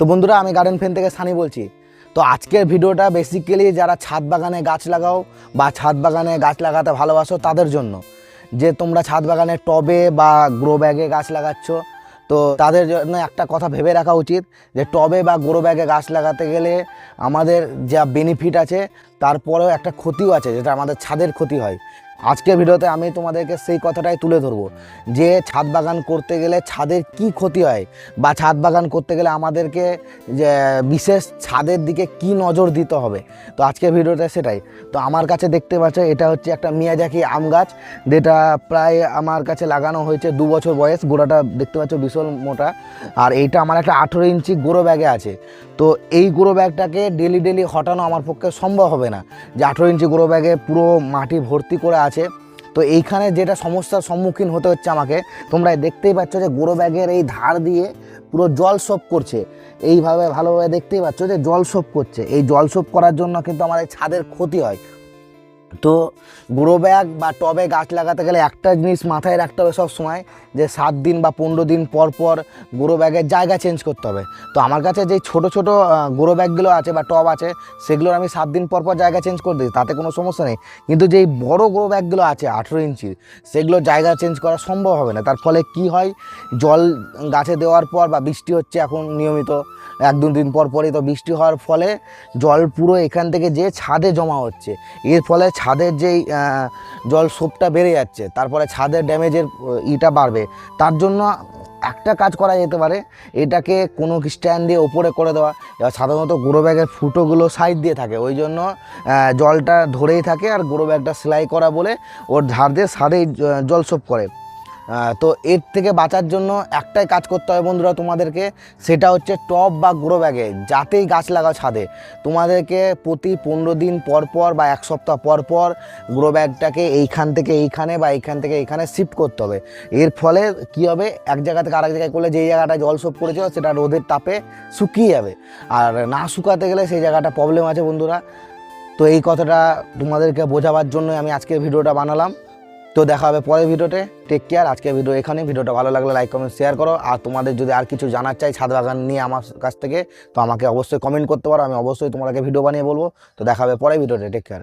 তো বন্ধুরা, আমি গার্ডেন ফ্রেন্ড থেকে সানি বলছি। তো আজকের ভিডিওটা বেসিক্যালি যারা ছাদ বাগানে গাছ লাগাও বা ছাদ বাগানে গাছ লাগাতে ভালোবাসো তাদের জন্য। যে তোমরা ছাদ বাগানে টবে বা গ্রো ব্যাগে গাছ লাগাচ্ছ, তো তাদের জন্য একটা কথা ভেবে রাখা উচিত যে টবে বা গ্রো ব্যাগে গাছ লাগাতে গেলে আমাদের যা বেনিফিট আছে, তারপরেও একটা ক্ষতিও আছে, যেটা আমাদের ছাদের ক্ষতি হয়। আজকের ভিডিওতে আমি তোমাদেরকে সেই কথাটাই তুলে ধরবো, যে ছাদ বাগান করতে গেলে ছাদের কি ক্ষতি হয় বা ছাদ বাগান করতে গেলে আমাদেরকে, যে বিশেষ ছাদের দিকে কি নজর দিতে হবে। তো আজকের ভিডিওটা সেটাই। তো আমার কাছে দেখতে পাচ্ছ, এটা হচ্ছে একটা মিয়াজাকি আম গাছ, যেটা প্রায় আমার কাছে লাগানো হয়েছে দু বছর বয়স, গোড়াটা দেখতে পাচ্ছ বিশাল মোটা। আর এইটা আমার একটা আঠেরো ইঞ্চি গোড়ো ব্যাগে আছে। তো এই গোড়ো ব্যাগটাকে ডেলি ডেলি হটানো আমার পক্ষে সম্ভব হবে না, যে আঠেরো ইঞ্চি গোড়ো ব্যাগে পুরো মাটি ভর্তি করে আছে। তো এইখানে যেটা সমস্যার সম্মুখীন হতে হচ্ছে আমাকে তোমরা দেখতেই পাচ্ছ যে গোড়ো ব্যাগের এই ধার দিয়ে পুরো জল সোপ করছে। এইভাবে ভালোভাবে দেখতেই পাচ্ছ যে জল সোপ করছে। এই জল সোপ করার জন্য কিন্তু এই ছাদের ক্ষতি হয়। তো গ্রো ব্যাগ বা টবে গাছ লাগাতে গেলে একটা জিনিস মাথায় রাখতে হবে সব সময়, যে সাত দিন বা পনেরো দিন পর পর গ্রো ব্যাগের জায়গা চেঞ্জ করতে হবে। তো আমার কাছে যে ছোট ছোট গ্রো ব্যাগগুলো আছে বা টব আছে, সেগুলোর আমি সাত দিন পর পর জায়গা চেঞ্জ করে দিই তাতে কোনো সমস্যা নেই। কিন্তু যেই বড় গ্রো ব্যাগগুলো আছে আঠেরো ইঞ্চির, সেগুলো জায়গা চেঞ্জ করা সম্ভব হবে না। তার ফলে কি হয়, জল গাছে দেওয়ার পর বা বৃষ্টি হচ্ছে এখন নিয়মিত, এক দু দিন পর পরই তো বৃষ্টি হওয়ার ফলে জল পুরো এখান থেকে যে ছাদে জমা হচ্ছে, এর ফলে ছাদের যেই জল সোপটা বেড়ে যাচ্ছে, তারপরে ছাদের ড্যামেজের ইটা বাড়বে, তার জন্য একটা কাজ করা যেতে পারে, এটাকে কোনো স্ট্যান্ড দিয়ে ওপরে করে দেওয়া, এবার সাধারণত গুঁড়ো ব্যাগের ফুটোগুলো সাইড দিয়ে থাকে, ওই জন্য জলটা ধরেই থাকে, আর গুঁড়ো ব্যাগটা সেলাই করা বলে ওর ধার দিয়ে সারেই জল সোপ করে। তো এর থেকে বাঁচার জন্য একটাই কাজ করতে হবে বন্ধুরা তোমাদেরকে, সেটা হচ্ছে টব বা গুঁড়ো ব্যাগে যাতেই গাছ লাগাও ছাদে। তোমাদেরকে প্রতি পনেরো দিন পর পর বা এক সপ্তাহ পর পর গ্রো ব্যাগটাকে এইখান থেকে এইখানে বা এইখান থেকে এইখানে শিফট করতে হবে। এর ফলে কি হবে? এক জায়গা থেকে আরেক জায়গায় করলে যেই জায়গাটা জল সোপ করেছিল সেটা রোদের তাপে শুকিয়ে যাবে। আর না শুকাতে গেলে সেই জায়গাটা প্রবলেম আছে বন্ধুরা। তো এই কথাটা তোমাদেরকে বোঝাবার জন্য আমি আজকের ভিডিওটা বানালাম। তো দেখা হবে পরের ভিডিওতে। টেক কেয়ার আজকের ভিডিও এখানে ভিডিওটা ভালো লাগলে লাইক কমেন্ট শেয়ার করো। আর তোমাদের যদি আর কিছু জানার চাই ছাদ বাগান নিয়ে আমার কাছ থেকে, তো আমাকে অবশ্যই কমেন্ট করতে পারো। আমি অবশ্যই তোমাকে ভিডিও বানিয়ে বলব। তো দেখা হবে পরের ভিডিওতে। Take care